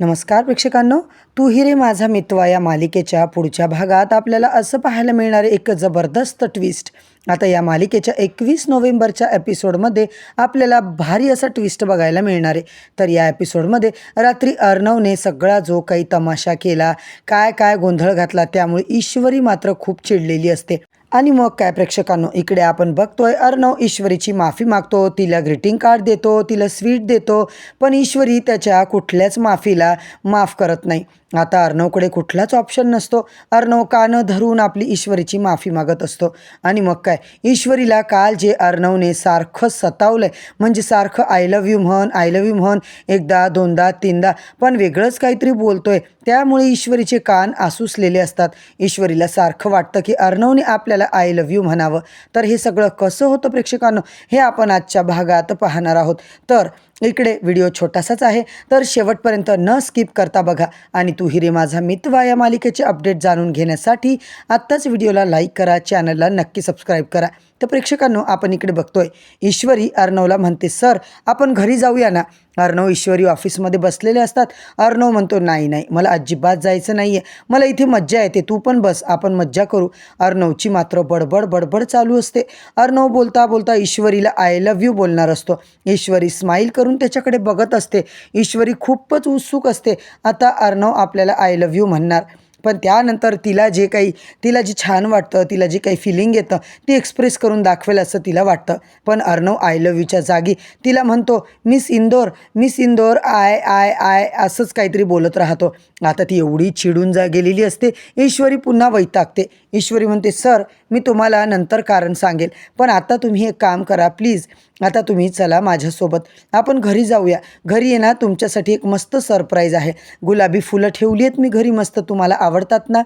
नमस्कार प्रेक्षकांनो तू ही रे माझा मितवा या मालिकेच्या पुढच्या भागात आपल्याला असं पाहायला मिळणार आहे एक जबरदस्त ट्विस्ट आता या मालिकेच्या एकवीस नोव्हेंबरच्या एपिसोडमध्ये आपल्याला भारी असा ट्विस्ट बघायला मिळणार आहे. तर या एपिसोडमध्ये रात्री अर्णवने सगळा जो काही तमाशा केला काय काय गोंधळ घातला त्यामुळे ईश्वरी मात्र खूप चिडलेली असते. आणि मग काय प्रेक्षकांनो इकडे आपण बघतोय अर्णव ईश्वरीची माफी मागतो तिला ग्रीटिंग कार्ड देतो तिला स्वीट देतो पण ईश्वरी त्याच्या कुठल्याच माफीला माफ करत नाही. आता अर्णवकडे कुठलाच ऑप्शन नसतो. अर्णव कानं धरून आपली ईश्वरीची माफी मागत असतो. आणि मग काय? ईश्वरीला काल जे अर्णवने सारखं सतावलं आहे म्हणजे सारखं आय लव्ह यू म्हण आय लव्ह यू म्हण एकदा दोनदा तीनदा पण वेगळंच काहीतरी बोलतोय. त्यामुळे ईश्वरीचे कान आसुसलेले असतात. ईश्वरीला सारखं वाटतं की अर्णवने आपल्याला आय लव्ह यू म्हणावं. तर हे सगळं कसं होतं प्रेक्षकांनो? हे आपण आजच्या भागात पाहणार आहोत. तर इकडे व्हिडिओ छोटासाच आहे. तर शेवटपर्यंत न स्किप करता बघा आणि तू हिरे माझा मितवा या मालिकेचे अपडेट जाणून घेण्यासाठी आत्ताच व्हिडिओला लाईक करा चॅनलला नक्की सबस्क्राईब करा. तर प्रेक्षकांनो आपण इकडे बघतोय ईश्वरी अर्णवला म्हणते सर आपण घरी जाऊया ना? अर्णव ईश्वरी ऑफिसमध्ये बसलेले असतात. अर्णव म्हणतो नाही नाही मला अजिबात जायचं नाही आहे मला इथे मज्जा येते. तू पण बस आपण मज्जा करू. अर्णवची मात्र बडबड बडबड चालू असते. अर्णव बोलता बोलता ईश्वरीला आय लव्ह यू बोलणार असतो. ईश्वरी स्माईल करून त्याच्याकडे बघत असते. ईश्वरी खूपच उत्सुक असते. आता अर्णव आपल्याला आय लव्ह यू म्हणणार. पण त्यानंतर तिला जे काही तिला जे छान वाटतं तिला जे काही फिलिंग येतं ती एक्सप्रेस करून दाखवेल असं तिला वाटतं. पण अर्णव आय लव यूच्या जागी तिला म्हणतो miss Indore miss Indore I I I असंच काहीतरी बोलत राहतो. आता ती एवढी चिडून जा गेलेली असते. ईश्वरी पुन्हा वैतागते. ईश्वरी म्हणते सर मी तुम्हाला नंतर कारण सांगेल. पण आता तुम्ही एक काम करा प्लीज आता तुम्ही चला माझ्यासोबत. आपण घरी जाऊया. घरी ये ना तुमच्यासाठी एक मस्त सरप्राईज आहे. गुलाबी फुलं ठेवली आहेत मी घरी मस्त. तुम्हाला आवडतात ना?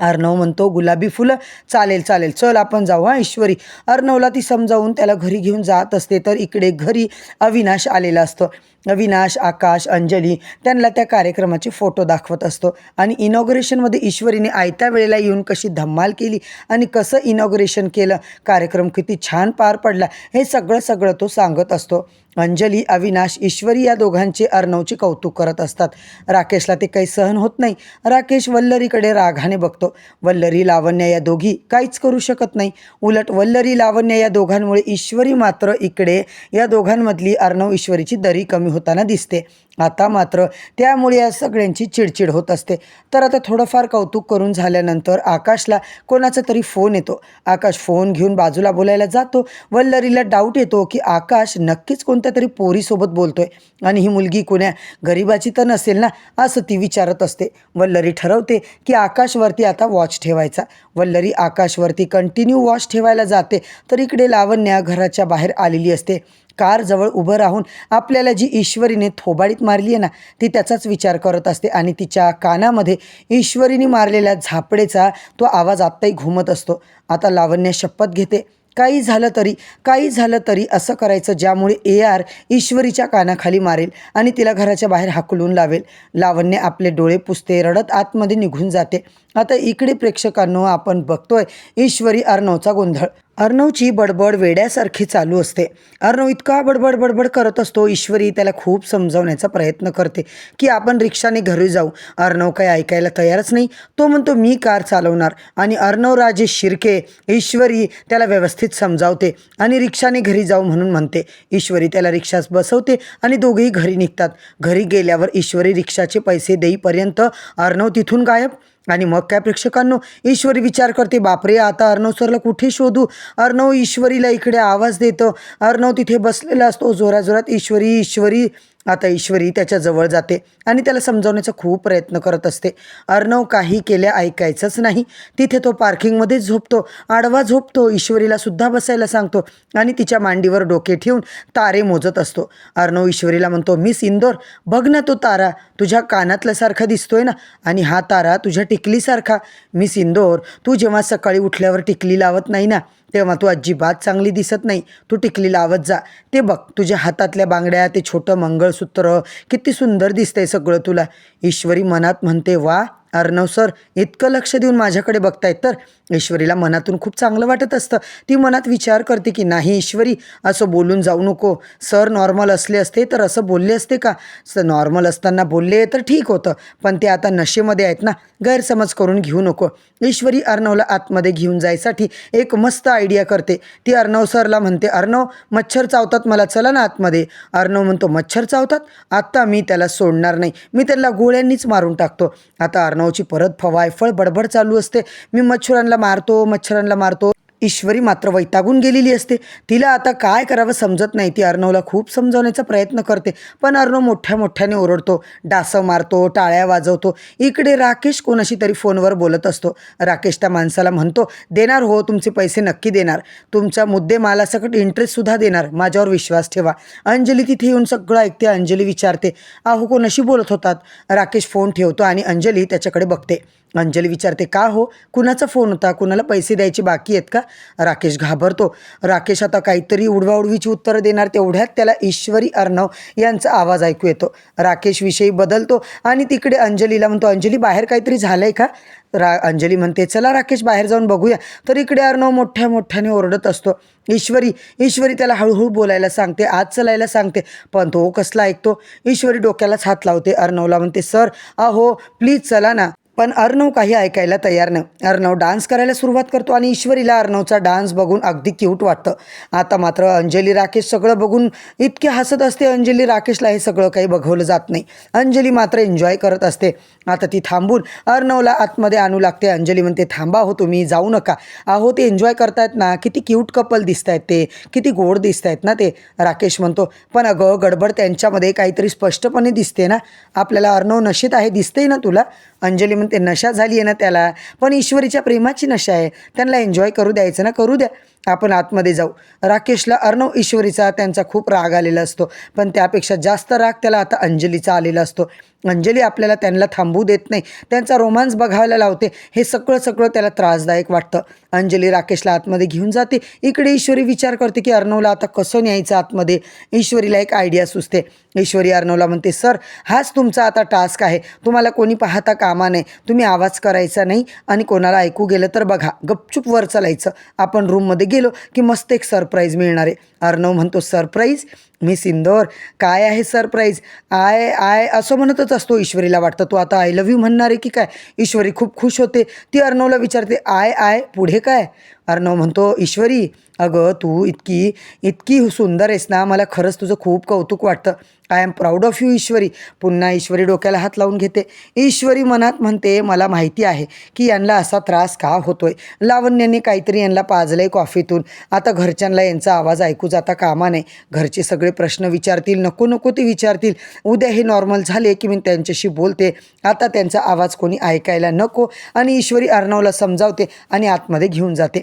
अर्णव म्हणतो गुलाबी फुलं? चालेल चालेल. चल आपण जाऊ हां ईश्वरी. अर्णवला ती समजावून त्याला घरी घेऊन जात असते. तर इकडे घरी अविनाश आलेला असतो. अविनाश आकाश अंजली त्यांना त्या कार्यक्रमाचे फोटो दाखवत असतो. आणि इनॉग्रेशनमध्ये ईश्वरीने आयत्या वेळेला येऊन कशी धम्माल केली आणि कसं इनॉग्रेशन केलं कार्यक्रम किती छान पार पडला हे सगळं सगळं तो सांगत असतो. अंजली अविनाश ईश्वरी या दोघांचे अर्णवचे कौतुक करत असतात. राकेशला ते काही सहन होत नाही. राकेश वल्लरीकडे रागाने बघतो. वल्लरी लावण्य या दोघी काहीच करू शकत नाही. उलट वल्लरी लावण्य या दोघांमुळे ईश्वरी मात्र इकडे या दोघांमधली अर्णव ईश्वरीची दरी कमी होताना दिसते. आता मात्र त्यामुळे या सगळ्यांची चिडचिड होत असते. तर आता थोडंफार कौतुक करून झाल्यानंतर आकाशला कोणाचा तरी फोन येतो. आकाश फोन घेऊन बाजूला बोलायला जातो. वल्लरीला डाऊट येतो की आकाश नक्कीच कोणत्या तरी पोरीसोबत बोलतोय. आणि ही मुलगी कोण्या गरिबाची तर नसेल ना असं ती विचारत असते. वल्लरी ठरवते की आकाशवरती आता वॉच ठेवायचा. वल्लरी आकाशवरती कंटिन्यू वॉच ठेवायला जाते. तर इकडे लावण्या घराच्या बाहेर आलेली असते. कारजवळ उभं राहून आपल्याला जी ईश्वरीने थोबाडीत मारली आहे ना ती त्याचाच विचार करत असते आणि तिच्या कानामध्ये ईश्वरीने मारलेल्या झापडेचा तो आवाज आत्ताही घुमत असतो. आता लावण्य शपथ घेते. काही झालं तरी काही झालं तरी असं करायचं ज्यामुळे ए आर ईश्वरीच्या कानाखाली मारेल आणि तिला घराच्या बाहेर हाकलून लावेल. लावण्य आपले डोळे पुसते रडत आतमध्ये निघून जाते. आता इकडे प्रेक्षकांनो आपण बघतोय ईश्वरी अर्णवचा गोंधळ. अर्णवची बडबड वेड्यासारखी चालू असते. अर्णव इतका बडबड बडबड करत असतो ईश्वरी त्याला खूप समजावण्याचा प्रयत्न करते की आपण रिक्षाने घरी जाऊ. अर्णव काही ऐकायला तयारच नाही. तो म्हणतो मी कार चालवणार. आणि अर्णव राजे शिर्के ईश्वरी त्याला व्यवस्थित समजावते आणि रिक्षाने घरी जाऊ म्हणून म्हणते. ईश्वरी त्याला रिक्षास बसवते आणि दोघेही घरी निघतात. घरी गेल्यावर ईश्वरी रिक्षाचे पैसे देईपर्यंत अर्णव तिथून गायब. आणि मग काय प्रेक्षकांनो ईश्वरी विचार करते बापरे आता अर्णव सरला कुठे शोधू? अर्णव ईश्वरीला इकडे आवाज देतो. अर्णव तिथे बसलेला असतो जोराजोरात ईश्वरी ईश्वरी आता ईश्वरी त्याच्याजवळ जाते आणि त्याला समजावण्याचा खूप प्रयत्न करत असते. अर्णव काही केल्या ऐकायचंच नाही. तिथे तो पार्किंगमध्ये झोपतो. आडवा झोपतो. ईश्वरीला सुद्धा बसायला सांगतो आणि तिच्या मांडीवर डोके ठेवून तारे मोजत असतो. अर्णव ईश्वरीला म्हणतो मिस इंदोर बघ ना तो तारा. तुझ्या कानातल्यासारखा दिसतोय ना आणि हा तारा तुझ्या टिकलीसारखा. मिस इंदोर तू जेव्हा सकाळी उठल्यावर टिकली लावत नाही ना तेव्हा तू अजिबात चांगली दिसत नाही. तू टिकली लावत जा. ते बघ तुझ्या हातातल्या बांगड्या ते छोटं मंगळसूत्र किती सुंदर दिसतंय सगळं तुला. ईश्वरी मनात म्हणते वा अर्णव सर इतकं लक्ष देऊन माझ्याकडे बघतायत तर? ईश्वरीला मनातून खूप चांगलं वाटत असतं. ती मनात विचार करते की नाही ईश्वरी असं बोलून जाऊ नको. सर नॉर्मल असले असते तर असं बोलले असते का? स नॉर्मल असताना बोलले तर ठीक होतं पण ते आता नशेमध्ये आहेत ना गैरसमज करून घेऊ नको. ईश्वरी अर्णवला आतमध्ये घेऊन जायसाठी एक मस्त आयडिया करते. ती अर्णव सरला म्हणते अर्णव मच्छर चावतात मला चला ना आतमध्ये. अर्णव म्हणतो मच्छर चावतात? आत्ता मी त्याला सोडणार नाही. मी त्याला गोळ्यांनीच मारून टाकतो. आता अर्णव अर्णवची परत फवायफळ बडबड चालू असते. मी मच्छरांना मारतो मच्छरांना मारतो. ईश्वरी मात्र वैतागून गेलेली असते. तिला आता काय करावं समजत नाही. ती अर्णवला खूप समजवण्याचा प्रयत्न करते. पण अर्णव मोठ्या मोठ्याने ओरडतो डासं मारतो टाळ्या वाजवतो. इकडे राकेश कोणाशी तरी फोनवर बोलत असतो. राकेश त्या माणसाला म्हणतो देणार हो तुमचे पैसे नक्की देणार. तुमच्या मुद्देमालासकट इंटरेस्टसुद्धा देणार. माझ्यावर विश्वास ठेवा. अंजली तिथे येऊन सगळं ऐकते. अंजली विचारते अहो कोणाशी बोलत होतात? राकेश फोन ठेवतो आणि अंजली त्याच्याकडे बघते. अंजली विचारते का हो? कुणाचा फोन होता? कुणाला पैसे द्यायचे बाकी आहेत का? राकेश घाबरतो. राकेश आता काहीतरी उडवाउडवीची उत्तरं देणार तेवढ्यात त्याला ईश्वरी अर्णव यांचा आवाज ऐकू येतो. राकेशविषयी बदलतो आणि तिकडे अंजलीला म्हणतो अंजली बाहेर काहीतरी झालं आहे का? रा अंजली म्हणते चला राकेश बाहेर जाऊन बघूया. तर इकडे अर्णव मोठ्या मोठ्याने ओरडत असतो. ईश्वरी ईश्वरी त्याला हळूहळू बोलायला सांगते आत चलायला सांगते पण तो कसला ऐकतो? ईश्वरी डोक्यालाच हात लावते. अर्णवला म्हणते सर अहो प्लीज चला ना. पण अर्णव काही ऐकायला तयार नाही. अर्णव डान्स करायला सुरुवात करतो आणि ईश्वरीला अर्णवचा डान्स बघून अगदी क्यूट वाटतं. आता मात्र अंजली राकेश सगळं बघून इतके हसत असते अंजली राकेशला हे सगळं काही बघवलं जात नाही. अंजली मात्र एन्जॉय करत असते. आता ती थांबून अर्णवला आतमध्ये आणू लागते. अंजली म्हणते थांबा हो तुम्ही जाऊ नका. अहो ते एन्जॉय करतायत ना किती क्यूट कपल दिसत आहेत ते किती गोड दिसत आहेत ना ते राकेश म्हणतो. पण अगं गडबड त्यांच्यामध्ये काहीतरी स्पष्टपणे दिसते ना. आपल्याला अर्णव नशेत आहे दिसते ना तुला? अंजली म्हणते नशा झाली आहे ना त्याला. पण ईश्वरीच्या प्रेमाची नशा आहे. त्यांना एन्जॉय करू द्यायचं ना करू द्या. आपण आतमध्ये जाऊ. राकेशला अर्णव ईश्वरीचा त्यांचा खूप राग आलेला असतो. पण त्यापेक्षा जास्त राग त्याला आता अंजलीचा आलेला असतो. अंजली आपल्याला त्यांना थांबू देत नाही. त्यांचा रोमांस बघायला लावते. हे सगळं सगळं त्याला त्रासदायक वाटतं. अंजली राकेशला आतमध्ये घेऊन जाते. इकडे ईश्वरी विचार करते की अर्णवला आता कसं न्यायचं आतमध्ये? ईश्वरीला एक आयडिया सुचते. ईश्वरी अर्णवला म्हणते सर हाच तुमचा आता टास्क आहे. तुम्हाला कोणी पाहता कामा नाही तुम्ही आवाज करायचा नाही आणि कोणाला ऐकू गेलं तर बघा. गपचूप वर चालायचं. आपण रूममध्ये गेलो की मस्त एक सरप्राईज मिळणार आहे. अर्णव म्हणतो सरप्राईज? मी सिंदोर काय आहे सरप्राईज? आय आय असं म्हणतच असतो ईश्वरीला वाटतं. तू आता आय लव्ह यू म्हणणार आहे की काय? ईश्वरी खूप खुश होते. ती अर्णवला विचारते आय आय पुढे काय? अर्णव म्हणतो ईश्वरी अगं तू इतकी इतकी सुंदर आहेस ना मला खरंच तुझं खूप कौतुक वाटतं. I am proud of you Ishwari. पुन्हा ईश्वरी डोक्याला हात लावून घेते. ईश्वरी मनात म्हणते मला माहिती आहे की यांना असा त्रास का होतोय? लावण्याने काहीतरी यांना पाजलंय कॉफीतून. आता घरच्यांना यांचा आवाज ऐकू जाता कामा नाही घरचे सगळे प्रश्न विचारतील नको नको ते विचारतील. उद्या हे नॉर्मल झाले की मी त्यांच्याशी बोलते. आता त्यांचा आवाज कोणी ऐकायला नको. आणि ईश्वरी अर्णवला समजावते आणि आतमध्ये घेऊन जाते.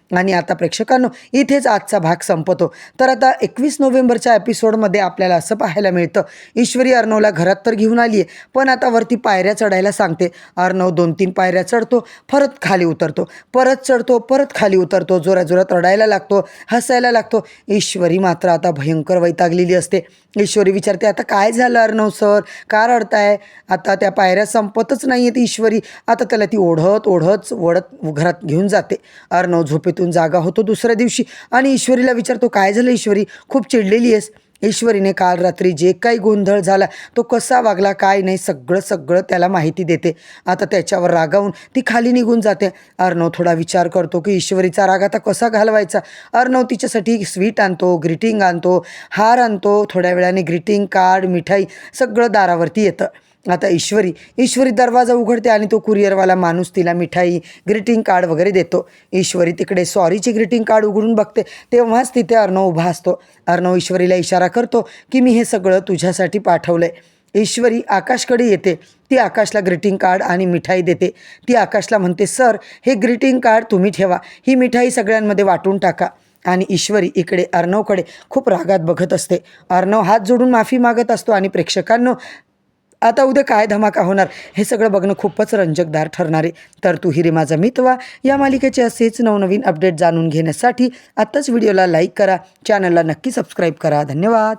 आणि आता प्रेक्षकांनो इथेच आजचा भाग संपतो. तर आता एकवीस नोव्हेंबरच्या एपिसोडमध्ये आपल्याला असं पाहायला मिळतं ईश्वरी अर्णवला घरात तर घेऊन आली आहे पण आता वरती पायऱ्या चढायला सांगते अर्णव दोन तीन पायऱ्या चढतो परत खाली उतरतो परत चढतो परत खाली उतरतो जोराजोरात जोरात रडायला लागतो हसायला लागतो. ईश्वरी मात्र आता भयंकर वैतागलेली असते. ईश्वरी विचारते आता काय झालं अर्णव सर? का रडताय? आता त्या पायऱ्या संपतच नाही आहेत ईश्वरी. आता त्याला ती ओढत ओढत ओढत घरात घेऊन जाते. अर्णव झोपेतून जागा होतो दुसऱ्या दिवशी. आणि ईश्वरीला विचारतो काय झालं ईश्वरी? खूप चिडलेली आहेस. ईश्वरीने काल रात्री जे काही गोंधळ झाला तो कसा वागला काय नाही सगळं सगळं त्याला माहिती देते. आता त्याच्यावर रागावून ती खाली निघून जाते. अर्णव थोडा विचार करतो की ईश्वरीचा राग आता कसा घालवायचा? अर्णव तिच्यासाठी स्वीट आणतो ग्रीटिंग आणतो हार आणतो थोड्या वेळाने ग्रीटिंग कार्ड मिठाई सगळं दारावरती येतं. आता ईश्वरी ईश्वरी दरवाजा उघडते आणि तो कुरिअरवाला माणूस तिला मिठाई ग्रीटिंग कार्ड वगैरे देतो. ईश्वरी तिकडे सॉरीची ग्रीटिंग कार्ड उघडून बघते. तेव्हाच तिथे अर्णव उभा असतो. अर्णव ईश्वरीला इशारा करतो की मी हे सगळं तुझ्यासाठी पाठवलं आहे ईश्वरी आकाशकडे येते. ती आकाशला ग्रीटिंग कार्ड आणि मिठाई देते. ती आकाशला म्हणते सर हे ग्रीटिंग कार्ड तुम्ही ठेवा. ही मिठाई सगळ्यांमध्ये वाटून टाका. आणि ईश्वरी इकडे अर्णवकडे खूप रागात बघत असते. अर्णव हात जोडून माफी मागत असतो आणि प्रेक्षकांनो आता उद्या काय धमाका होणार? हे सगळं बघणं खूपच रंजकदार ठरणार आहे. तर तू हिरे माझा मितवा या मालिकेचे असेच नवनवीन अपडेट जाणून घेण्यासाठी आत्ताच व्हिडिओला लाईक करा. चॅनलला नक्की सबस्क्राईब करा. धन्यवाद.